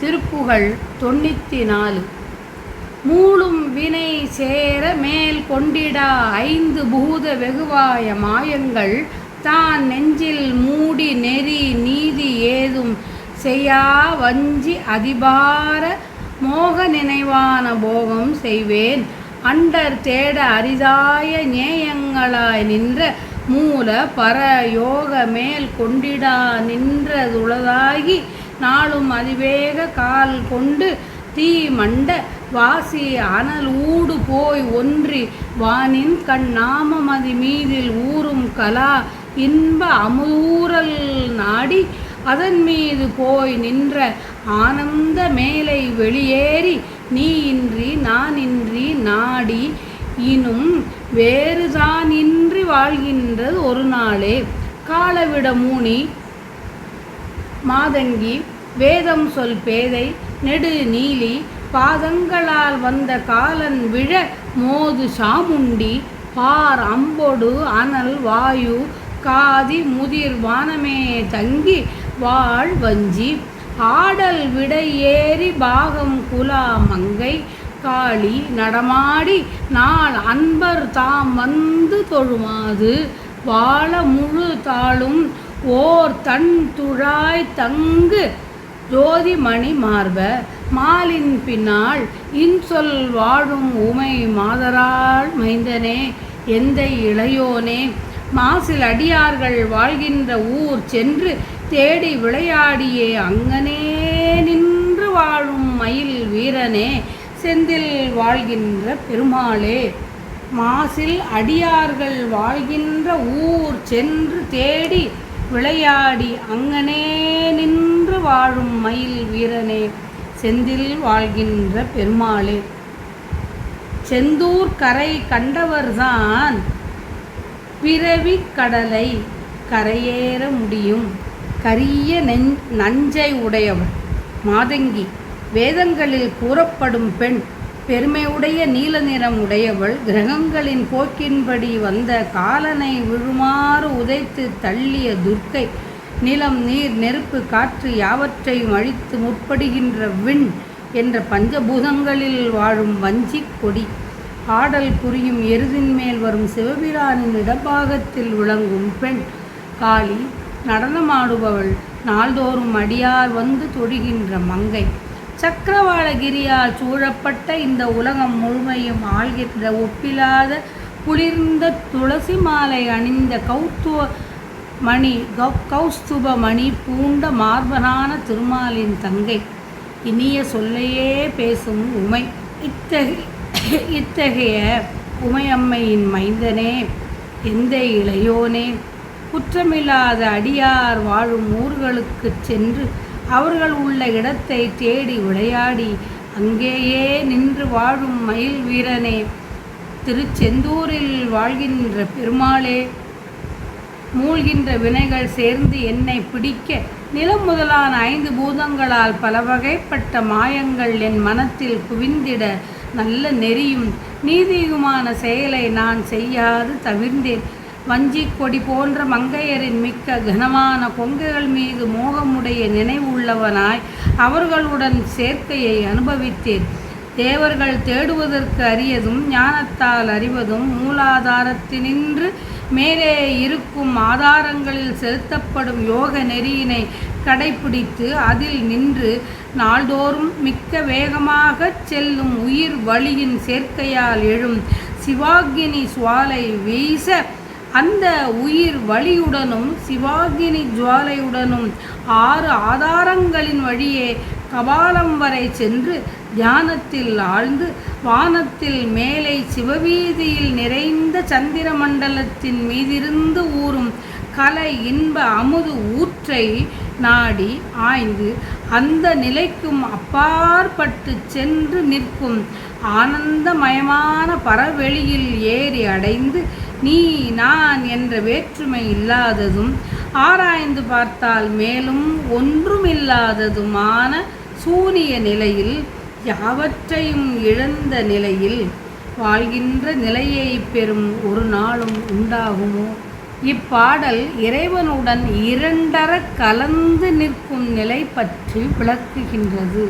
திருப்புகழ் தொண்ணூற்றி நாலு மூளும் வினை சேர மேல் கொண்டிடா ஐந்து பூத வெகுவாய மாயங்கள் தான் நெஞ்சில் மூடி நெறி நீதி ஏதும் செய்யா வஞ்சி அதிபார மோக நினைவான போகம் செய்வேன். அண்டர் தேட அரிதாய நேயங்களாய் நின்ற மூல பர யோக மேல் கொண்டிடா நின்றதுளதாகி நாளும் அதிவேக கால் கொண்டு தீ மண்ட வாசி அனல் ஊடு போய் ஒன்றி வானின் கண் நாமமதி மீதில் ஊறும் கலா இன்ப அமுதூரல் நாடி அதன் மீது போய் நின்ற ஆனந்த மேலை வெளியேறி நீ இன்றி நானின்றி நாடி இனும் வேறுதானின்றி வாழ்கின்றது ஒரு நாளே. காலவிட மூனி மாதங்கி வேதம் சொல் பேதை நெடு நீலி பாதங்களால் வந்த காலன் விழ மோது சாமுண்டி பார் அம்பொடு அனல் வாயு காதி முதிர் வானமே தங்கி வாழ் வஞ்சி. ஆடல் விடையேறி ஏறி பாகம் குலா மங்கை காளி நடமாடி நாள் அன்பர் தாம் வந்து தொழுமாது. வாழ முழு தாளும் ஓர் தன் துழாய் தங்கு ஜோதிமணி மார்ப. மாலின் பின்னால் இன்சொல் வாழும் உமை மாதரால் மைந்தனே எந்த இளையோனே? மாசில் அடியார்கள் வாழ்கின்ற ஊர் சென்று தேடி விளையாடியே அங்கனே நின்று வாழும் மயில் வீரனே செந்தில் வாழ்கின்ற பெருமாளே. மாசில் அடியார்கள் வாழ்கின்ற ஊர் சென்று தேடி விளையாடி அங்கனே நின்று வாழும் மயில் வீரனே செந்தில் வாழ்கின்ற பெருமாளே. செந்தூர் கரை கண்டவர்தான் பிறவி கடலை கரையேற முடியும். கரிய நெஞ் நஞ்சை உடையவர். மாதங்கி வேதங்களில் கூறப்படும் பெண் பெருமையுடைய நீல நிறம் உடையவள் கிரகங்களின் போக்கின்படி வந்த காலனை விழுமாறு உதைத்து தள்ளிய துர்க்கை நிலம் நீர் நெருப்பு காற்று யாவற்றையும் அழித்து முற்படுகின்ற விண் என்ற பஞ்சபூதங்களில் வாழும் வஞ்சி கொடி. ஆடல் புரியும் எருதின் மேல் வரும் சிவபிரானின் இடபாகத்தில் விளங்கும் பெண். காளி நடனமாடுபவள் நாள்தோறும் அடியார் வந்து தொடுகின்ற மங்கை. சக்கரவாளகிரியால் சூழப்பட்ட இந்த உலகம் முழுமையும் ஆள்கின்ற ஒப்பில்லாத குளிர்ந்த துளசி மாலை அணிந்த கௌத்துவ மணி கௌ கௌஸ்துப மணி பூண்ட மார்பனான திருமாலின் தங்கை. இனிய சொல்லையே பேசும் உமை. இத்தகைய இத்தகைய உமையம்மையின் மைந்தனே எந்த இளையோனே? குற்றமில்லாத அடியார் வாழும் ஊர்களுக்குச் சென்று அவர்கள் உள்ள இடத்தை தேடி விளையாடி அங்கேயே நின்று வாழும் மயில் வீரனே திருச்செந்தூரில் வாழ்கின்ற பெருமாளே மூழ்கின்ற வினைகள் சேர்ந்து என்னை பிடிக்க நிலம் முதலான ஐந்து பூதங்களால் பல வகைப்பட்ட மாயங்கள் என் மனத்தில் குவிந்திட நல்ல நெறியும் நீதியுமான செயலை நான் செய்யாது தவிர்ந்தேன். வஞ்சி கொடி போன்ற மங்கையரின் மிக்க கனமான கொங்கைகள் மீது மோகமுடைய நினைவு உள்ளவனாய் அவர்களுடன் சேர்க்கையை அனுபவித்தேன். தேவர்கள் தேடுவதற்கு அரியதும் ஞானத்தால் அறிவதும் மூலாதாரத்தினின்று மேலே இருக்கும் ஆதாரங்களில் செலுத்தப்படும் யோக நெறியினை கடைபிடித்து அதில் நின்று நாள்தோறும் மிக்க வேகமாக செல்லும் உயிர் வழியின் சேர்க்கையால் எழும் சிவாகினி சுவாலை வீச அந்த உயிர் வழியுடனும் சிவாகினி ஜுவாலையுடனும் ஆறு ஆதாரங்களின் வழியே கபாலம் வரை சென்று தியானத்தில் ஆழ்ந்து வானத்தில் மேலே சிவவீதியில் நிறைந்த சந்திர மண்டலத்தின் மீதிருந்து ஊறும் கலை இன்ப அமுது ஊற்றை நாடி ஆய்ந்து அந்த நிலைக்கும் அப்பாற்பட்டு சென்று நிற்கும் ஆனந்தமயமான பரவெளியில் ஏறி அடைந்து நீ நான் என்ற வேற்றுமை இல்லாததும் ஆராய்ந்து பார்த்தால் மேலும் ஒன்றுமில்லாததுமான சூனிய நிலையில் யாவற்றையும் இழந்த நிலையில் வாழ்கின்ற நிலையை பெறும் ஒரு நாளும் உண்டாகுமோ? இப்பாடல் இறைவனுடன் இரண்டர கலந்து நிற்கும் நிலை பற்றி விளக்குகின்றது.